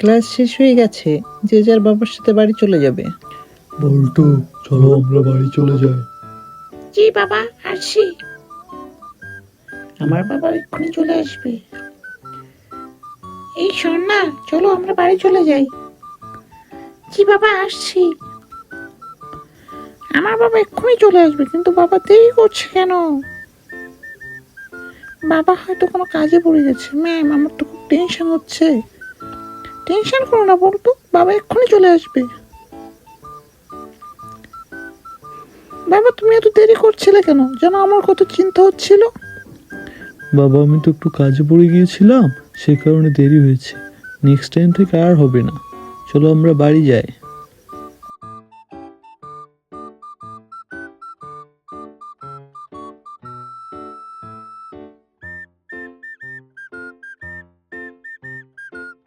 Class শেষ হয়ে গেছে যে যার বাবার সাথে বাড়ি চলে যাবে। বল্টু চলো আমরা বাড়ি চলে যাই। জি বাবা আসছি। আমার বাবা এক্ষুনি চলে আসবে। এই শোন না চলো আমরা বাড়ি চলে যাই। জি বাবা আসছি। আমার বাবা এক্ষুনি চলে আসবে কিন্তু বাবা দেরি করছে কেন? বাবা হয়তো কোনো কাজে পড়ে গেছে। ম্যাম আমার তো খুব টেনশন হচ্ছে। টেনশন করো না বলতো, বাবা এক্ষুনি চলে আসবে। বাবা, তুমি এত দেরি করছিলে কেন? যেন আমার কত চিন্তা হচ্ছিল। বাবা, আমি তো একটু কাজে পড়ে গিয়েছিলাম, সে কারণে দেরি হয়েছে। নেক্সট টাইম থেকে আর হবে না। চলো আমরা বাড়ি যাই।